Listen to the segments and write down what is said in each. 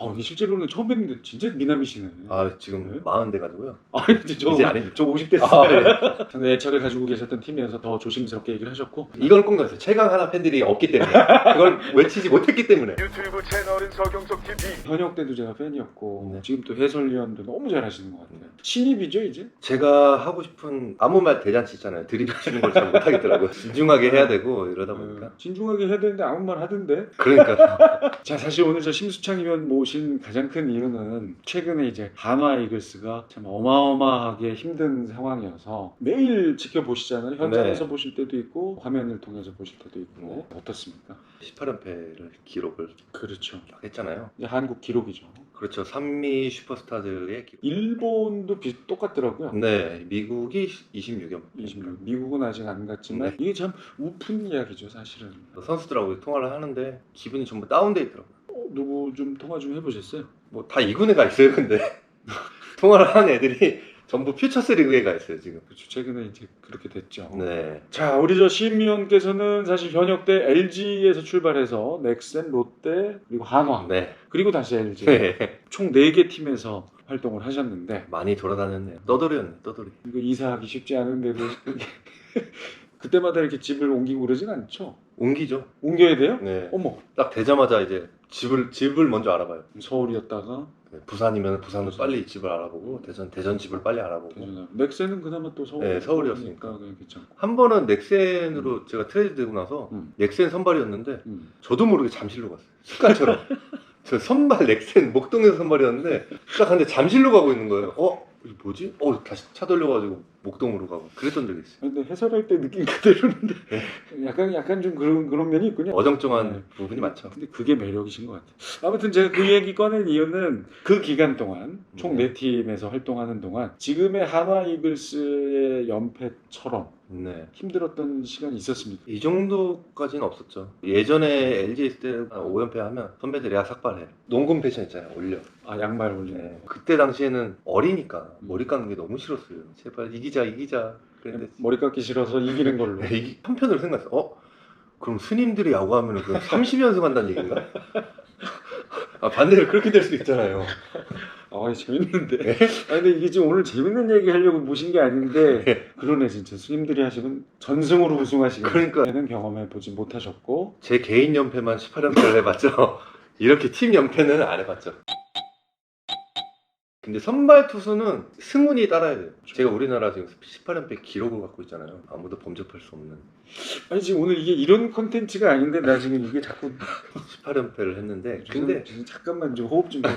어, 이게 실제로는 처음 뵙는데 진짜 미남이시네. 아 지금 네? 마흔 돼가지고요. 아, 이제 저, 이제 아닙니다. 저 50대 아, 때 네. 상당히 애착을 가지고 계셨던 팀이어서 더 조심스럽게 얘기를 하셨고 이건 꼭 넣었어요. 최강 하나 팬들이 없기 때문에 그걸 외치지 못했기 때문에. 유튜브 채널은 서경석 TV. 현역 때도 제가 팬이었고 네. 지금 또 해설위원도 너무 잘하시는 것 같아요. 신입이죠 이제? 제가 하고 싶은 아무 말 대잔치 있잖아요. 드립 치는 걸 잘 못하겠더라고요. 진중하게 해야 되고 이러다 보니까. 어, 진중하게 해야 되는데 아무 말 하던데. 그러니까 자 사실 오늘 저 심수창 의원 모신 가장 큰 이유는 최근에 이제 한화 이글스가 참 어마어마하게 힘든 상황이어서 매일 지켜보시잖아요. 현장에서 네. 보실 때도 있고 화면을 통해서 보실 때도 있고 네. 어떻습니까? 18연패를 기록을 그렇죠. 했잖아요. 이제 한국 기록이죠. 그렇죠. 산미 슈퍼스타들의 기록. 일본도 비, 똑같더라고요. 네, 미국이 26연. 26. 미국은 아직 안 갔지만 네. 이게 참 우픈 이야기죠 사실은. 선수들하고 통화를 하는데 기분이 전부 다운돼 있더라고요. 어, 누구 좀 통화 좀 해보셨어요? 뭐 다 이군에 가 있어요, 근데 통화를 하는 애들이 전부 퓨처스 리그에 가 있어요 지금. 그렇죠. 최근에 이제 그렇게 됐죠. 네. 자, 우리 저 시민위원께서는 사실 현역 때 LG에서 출발해서 넥센, 롯데, 그리고 한화, 네. 그리고 다시 LG 네. 총 4개 팀에서 활동을 하셨는데 많이 돌아다녔네요. 떠돌이였네, 떠돌이. 이거 이사하기 쉽지 않은데도 그때마다 이렇게 집을 옮기고 그러진 않죠? 옮기죠. 옮겨야 돼요? 네. 어머, 딱 되자마자 이제 집을 집을 먼저 알아봐요. 서울이었다가 네, 부산이면 부산도 빨리 집을 알아보고 대전 대전 집을 빨리 알아보고 대전, 넥센은 그나마 또 서울 네, 서울이었으니까. 그냥 괜찮고. 한 번은 넥센으로 제가 트레이드 되고 나서 음. 넥센 선발이었는데 음. 저도 모르게 잠실로 갔어요. 습관처럼. 저 선발 넥센 목동에서 선발이었는데 딱 근데 잠실로 가고 있는 거예요. 어? 뭐지? 어 다시 차 돌려가지고 목동으로 가고 그랬던 적이 있어요. 근데 해설할 때 느낀 그대로인데 약간 약간 좀 그런 그런 면이 있군요. 어정쩡한 네. 부분이 많죠. 근데 그게 매력이신 것 같아요. 아무튼 제가 그 얘기 꺼낸 이유는 그 기간 동안 총 네. 네 팀에서 활동하는 동안 지금의 한화 이글스의 연패처럼 네. 힘들었던 시간이 있었습니까? 이 정도까지는 없었죠. 예전에 LG 있을 때 5연패 하면 선배들이 야 삭발해. 농구 패션 있잖아요. 올려. 아 양말 올리는 네. 그때 당시에는 어리니까 음. 머리 깎는 게 너무 싫었어요. 제발 이기자 이기자. 그랬는데 머리 깎기 싫어서 이기는 걸로. 네, 이기- 한편으로 생각했어. 어? 그럼 스님들이 야구하면 그럼 30연승 한다는 얘기인가? 아 반대로 그렇게 될 수도 있잖아요. 아 재밌는데. 아 근데 이게 지금 오늘 재밌는 얘기 하려고 모신 게 아닌데 그러네 진짜 스님들이 하시면 전승으로 우승하시는 그러니까. 는 경험해 보지 못하셨고 제 개인 연패만 18연패를 해봤죠. 이렇게 팀 연패는 안 해봤죠. 근데 선발 투수는 승운이 따라야 돼요. 제가 우리나라 지금 18연패 기록을 갖고 있잖아요. 아무도 범접할 수 없는 아니 지금 오늘 이게 이런 컨텐츠가 아닌데 나 지금 이게 자꾸 18연패를 했는데 근데 근데 잠깐만 좀 호흡 좀.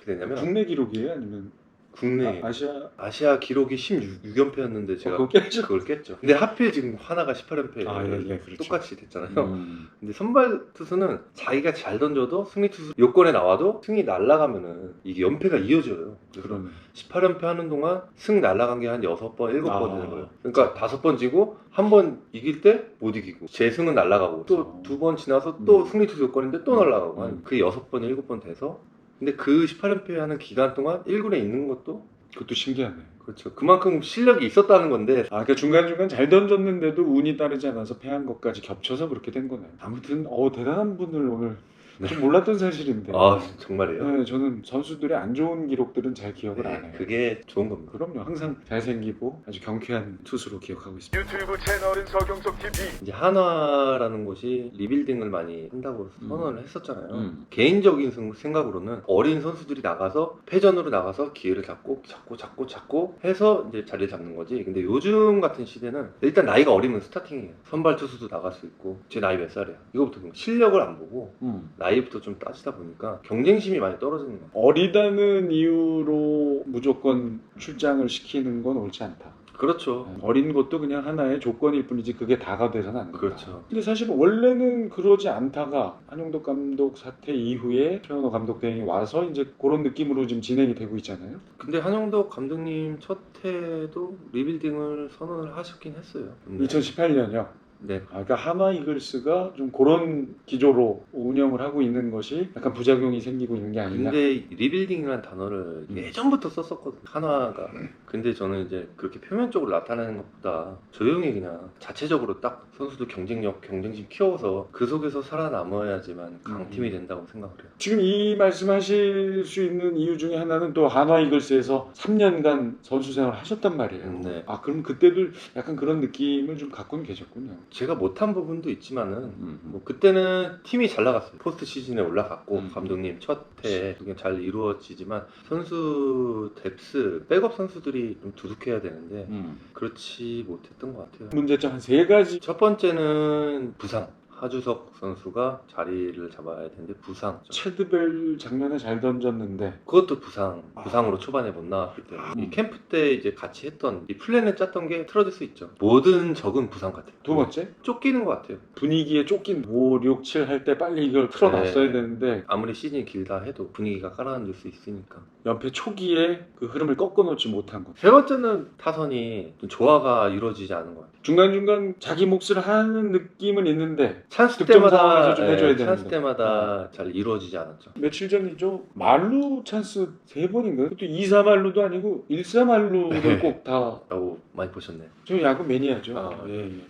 어떻게 됐냐면 국내 기록이에요 아니면 국내 아, 아시아 아시아 기록이 16연패였는데 제가 어, 그거 깨죠? 그걸 깼죠. 근데 하필 지금 하나가 18연패 아, 예, 예, 그렇죠. 똑같이 됐잖아요. 음. 근데 선발 투수는 자기가 잘 던져도 승리 투수 요건에 나와도 승이 날아가면은 이게 연패가 이어져요. 그래서 그러네. 18연패 하는 동안 승 날아간 게 한 6번, 7번 아. 되는 거예요. 그러니까 다섯 번 지고 한 번 이길 때 못 이기고 재승은 날아가고 또 그렇죠. 두번 지나서 또 음. 승리 투수 요건인데 또 음. 날아가고 음. 한그 여섯 번, 일곱 번 돼서 근데 그 18연패 하는 기간 동안 1군에 있는 것도 그것도 신기하네. 그렇죠. 그만큼 실력이 있었다는 건데 아, 그러니까 중간중간 잘 던졌는데도 운이 따르지 않아서 패한 것까지 겹쳐서 그렇게 된 거네. 아무튼 어 대단한 분을 오늘 좀 몰랐던 사실인데. 아 정말이에요. 네, 저는 선수들의 안 좋은 기록들은 잘 기억을 안 해요. 네, 그게 좋은 겁니다. 그럼요. 항상 잘생기고 아주 경쾌한 투수로 기억하고 있습니다. 유튜브 채널은 서경석 TV. 이제 한화라는 곳이 리빌딩을 많이 한다고 음. 선언을 했었잖아요. 음. 개인적인 생- 생각으로는 어린 선수들이 나가서 패전으로 나가서 기회를 잡고 잡고 잡고 잡고 해서 이제 자리를 잡는 거지. 근데 요즘 같은 시대는 일단 나이가 어리면 스타팅이에요. 선발 투수도 나갈 수 있고 제 나이 몇 살이야. 이거부터 보면 실력을 안 보고 음. 나이부터 좀 따지다 보니까 경쟁심이 많이 떨어지는 거예요. 어리다는 이유로 무조건 출장을 시키는 건 옳지 않다. 그렇죠. 어린 것도 그냥 하나의 조건일 뿐이지 그게 다가 돼서는 안 된다. 그렇죠. 근데 사실 원래는 그러지 않다가 한용덕 감독 사태 이후에 최현호 감독 대행이 와서 이제 그런 느낌으로 지금 진행이 되고 있잖아요. 근데 한영덕 감독님 첫 해도 리빌딩을 선언을 하셨긴 했어요. 근데 2018년이요. 네. 아, 그러니까 하나 이글스가 좀 그런 기조로 운영을 하고 있는 것이 약간 부작용이 생기고 있는 게 아닌가. 근데 리빌딩이라는 단어를 음. 예전부터 썼었거든요. 한화가. 근데 저는 이제 그렇게 표면적으로 나타내는 것보다 조용히 그냥 자체적으로 딱 선수들 경쟁력, 경쟁심 키워서 그 속에서 살아남아야지만 강팀이 음. 된다고 생각을 해요. 지금 이 말씀하실 수 있는 이유 중에 하나는 또 한화 이글스에서 3년간 선수 생활을 하셨단 말이에요. 음, 네. 아 그럼 그때도 약간 그런 느낌을 좀 갖고는 계셨군요. 제가 못한 부분도 있지만은 음. 뭐 그때는 팀이 잘 나갔어요. 포스트 시즌에 올라갔고 음. 감독님 첫해 그게 잘 이루어지지만 선수 뎁스 백업 선수들이 좀 두둑해야 되는데 음. 그렇지 못했던 것 같아요. 문제점 한 세 가지. 첫 번째는 부상. 하주석 선수가 자리를 잡아야 되는데 부상. 체드벨 작년에 잘 던졌는데 그것도 부상. 아. 부상으로 초반에 못 나왔기 때문에 음. 이 캠프 때 이제 같이 했던 이 플랜을 짰던 게 틀어질 수 있죠. 모든 적은 부상 같아요. 두 번째 쫓기는 것 같아요. 분위기에 쫓긴 5, 6, 7 할 때 빨리 이걸 틀어놨어야 네. 되는데 아무리 시즌이 길다 해도 분위기가 깔아앉을 수 있으니까. 연패 초기에 그 흐름을 꺾어놓지 못한 것. 세 번째는 타선이 좀 조화가 이루어지지 않은 것 같아요. 중간중간 자기 몫을 하는 느낌은 있는데 찬스 득점 때마다 상황에서 좀 해줘야 예, 찬스 되는데. 때마다 잘 이루어지지 않았죠. 며칠 전이죠. 말루 찬스 세 번인가요? 또 2, 3말루도 아니고 1, 3말루를 네. 꼭 다. 라고 많이 보셨네. 저 야구 매니아죠. 아. 예, 예.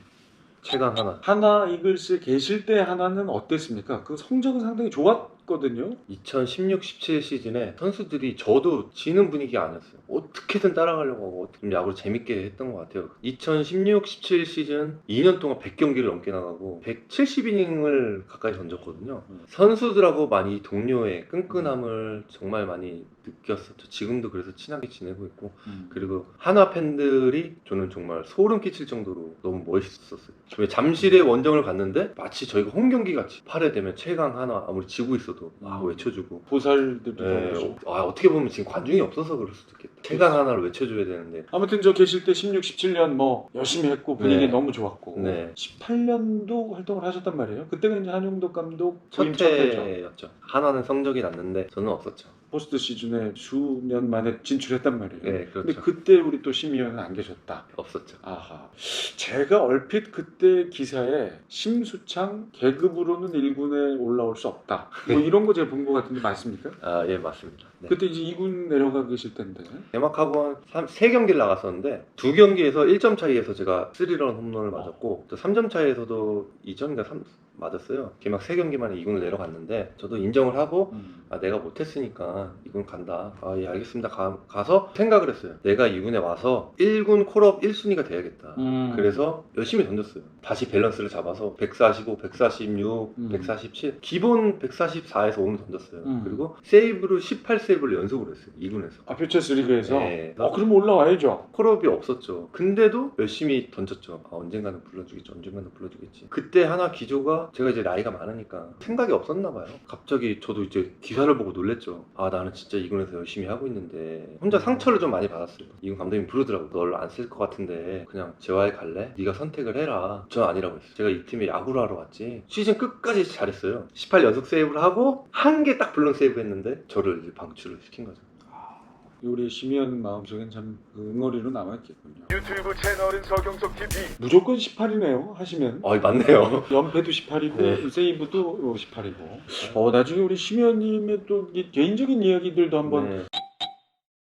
최강 하나. 하나 이글스 계실 때 하나는 어땠습니까? 그 성적은 상당히 좋았 거든요. 2016-17 시즌에 선수들이 저도 지는 분위기 아니었어요. 어떻게든 따라가려고 하고 좀 야구를 재밌게 했던 것 같아요. 2016-17 시즌 2년 동안 100경기를 넘게 나가고 170이닝을 가까이 던졌거든요. 음. 선수들하고 많이 동료의 끈끈함을 정말 많이 느꼈었죠. 지금도 그래서 친하게 지내고 있고 그리고 한화 팬들이 저는 정말 소름 끼칠 정도로 너무 멋있었어요. 저희 잠실에 원정을 갔는데 마치 저희가 홈 경기 같이 8회 되면 최강 한화 아무리 지고 있어도 막 음. 외쳐주고 보살들도 네, 좀 어, 아, 어떻게 보면 지금 관중이 없어서 그럴 수도 있겠다. 최강 하나를 외쳐줘야 되는데 아무튼 저 계실 때 16, 17년 뭐 열심히 했고 분위기 네. 너무 좋았고 네. 18년도 활동을 하셨단 말이에요. 그때가 이제 한용덕 감독 부임 첫첫 해죠. 해였죠. 하나는 성적이 났는데 저는 없었죠. 포스트 시즌에 수년 만에 진출했단 말이에요. 네, 근데 그렇죠. 그때 우리 또 심의원은 안 계셨다. 없었죠. 아하. 제가 얼핏 그때 기사에 심수창 계급으로는 1군에 올라올 수 없다. 뭐 이런 거 제가 본 것 같은데 맞습니까? 아, 예, 맞습니다. 네. 그때 이제 2군 내려가 계실 텐데. 개막하고 한 3경기를 나갔었는데 두 경기에서 1점 차이에서 제가 3런 홈런을 맞았고 또 3점 차이에서도 2점인가 3 맞았어요. 개막 3경기 만에 2군을 내려갔는데 저도 인정을 하고 음. 아, 내가 못했으니까 2군 간다. 아, 예, 알겠습니다. 가, 서 생각을 했어요. 내가 2군에 와서 1군 콜업 1순위가 돼야겠다. 음. 그래서 열심히 던졌어요. 다시 밸런스를 잡아서 145, 146, 음. 147, 기본 144에서 5는 던졌어요. 음. 그리고 세이브를 18세이브를 연속으로 했어요. 2군에서. 아, 퓨처스 리그에서? 네. 어, 그럼 올라와야죠. 콜업이 없었죠. 근데도 열심히 던졌죠. 아, 언젠가는 불러주겠지, 언젠가는 불러주겠지. 그때 하나 기조가 제가 이제 나이가 많으니까 생각이 없었나 봐요. 갑자기 저도 이제 기사를 보고 놀랬죠. 아, 나는 진짜 이군에서 열심히 하고 있는데 혼자 상처를 좀 많이 받았어요. 이군 감독님 부르더라고. 널 안 쓸 것 같은데 그냥 재활 갈래? 네가 선택을 해라. 전 아니라고 했어요. 제가 이 팀에 야구를 하러 왔지. 시즌 끝까지 잘했어요. 18 연속 세이브를 하고 한 개 딱 블론 세이브 했는데 저를 이제 방출을 시킨 거죠. 우리 심의원 마음속엔 참그 응어리로 남아있겠군요. 유튜브 채널은 서경석 TV 무조건 18이네요, 하시면. 아, 맞네요. 연패도 18이고, 네. 세이브도 18이고. 어, 나중에 우리 심의원님의 또이 개인적인 이야기들도 한번 네.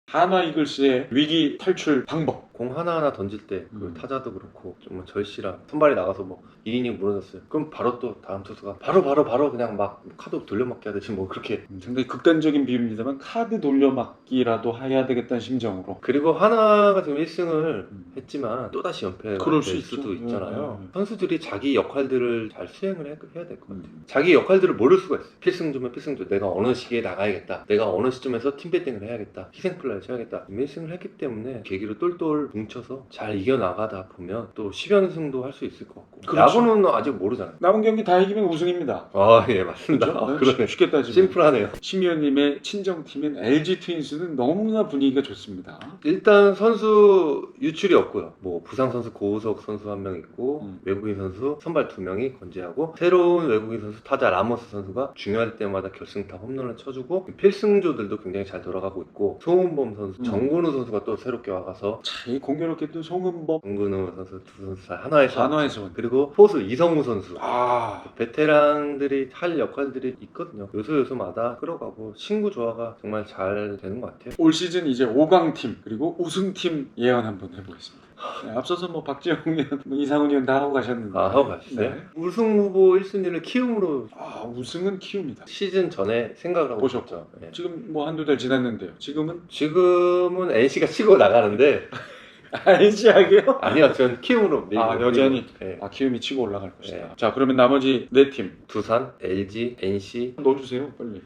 하나 이글스의 위기 탈출 방법. 공 하나하나 던질 때 그 음. 타자도 그렇고 정말 절실한 선발이 나가서 뭐 2이닝 무너졌어요. 그럼 바로 또 다음 투수가 바로 바로 바로 그냥 막 카드 돌려막기 하듯이 뭐 그렇게 음, 상당히 극단적인 비유입니다만 카드 돌려막기라도 해야 되겠다는 심정으로. 그리고 하나가 지금 1승을 음. 했지만 또다시 연패가 그럴 될수 있죠. 수도 있잖아요. 네, 네. 선수들이 자기 역할들을 잘 수행을 해, 해야 될 것 같아요. 음. 자기 역할들을 모를 수가 있어요. 필승조면 필승조. 내가 어느 시기에 나가야겠다. 내가 어느 시점에서 팀 배팅을 해야겠다. 희생플라이를 쳐야겠다. 1승을 했기 때문에 계기를 똘똘 뭉쳐서 잘 이겨나가다 보면 또 10연승도 할 수 있을 것 같고. 그렇죠. 야구는 아직 모르잖아요. 남은 경기 다 이기면 우승입니다. 아, 예, 맞습니다. 그렇죠? 아, 네, 그러네. 쉽게 따지면. 심플하네요. 심의원님의 친정팀인 LG 트윈스는 너무나 분위기가 좋습니다. 일단 선수 유출이 없고요. 뭐 부상 선수 고우석 선수 한 명 있고 음. 외국인 선수 선발 두 명이 건재하고 새로운 외국인 선수 타자 라모스 선수가 중요할 때마다 결승타 홈런을 쳐주고 필승조들도 굉장히 잘 돌아가고 있고 소은범 선수, 음. 정근우 선수가 또 새롭게 와가서 자, 이 공교롭게도 송은범 문근우 선수 두 선수 다 한화에서 한화에서 온. 그리고 포수 이성우 선수 아 베테랑들이 할 역할들이 있거든요. 요소 요소마다 끌어가고 친구 조화가 정말 잘 되는 것 같아요. 올 시즌 이제 5강 팀 그리고 우승 팀 예언 한번 해보겠습니다. 네, 앞서서 뭐 박지영 의원, 뭐 이상훈 의원 다 하고 가셨는데 아 하고 가시어요 네. 우승 후보 1순위를 키움으로 아 우승은 키웁니다. 시즌 전에 생각을 하고 보셨죠? 예. 지금 뭐 한두 달 지났는데요. 지금은 지금은 NC가 치고 나가는데 NC하게요? 아니요, 전 키움으로 아, 여전히? 예. 아 키움이 치고 올라갈 것이다. 네. 자 그러면 나머지 네 팀 두산, LG, NC, 넣어주세요 빨리.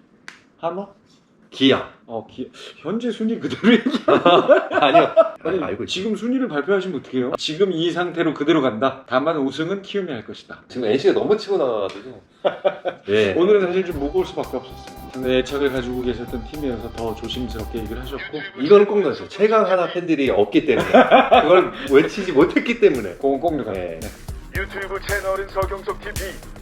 한화? 기아. 어 기... 현재 순위 그대로 얘기. 아니요, 아니, 알고 있죠. 지금 순위를 발표하시면 어떡해요? 지금 이 상태로 그대로 간다. 다만 우승은 키움이 할 것이다. 지금 NC가 너무 치고 나가가지고. 예. 오늘은 사실 좀 무거울 수밖에 없었어요. 근데 애착을 가지고 계셨던 팀이어서 더 조심스럽게 얘기를 하셨고 이거는 꼭 넣었어요. 최강 하나 팬들이 없기 때문에 그걸 외치지 못했기 때문에. 그건 꼭 누가. 네. 네. 유튜브 채널은 서경석 TV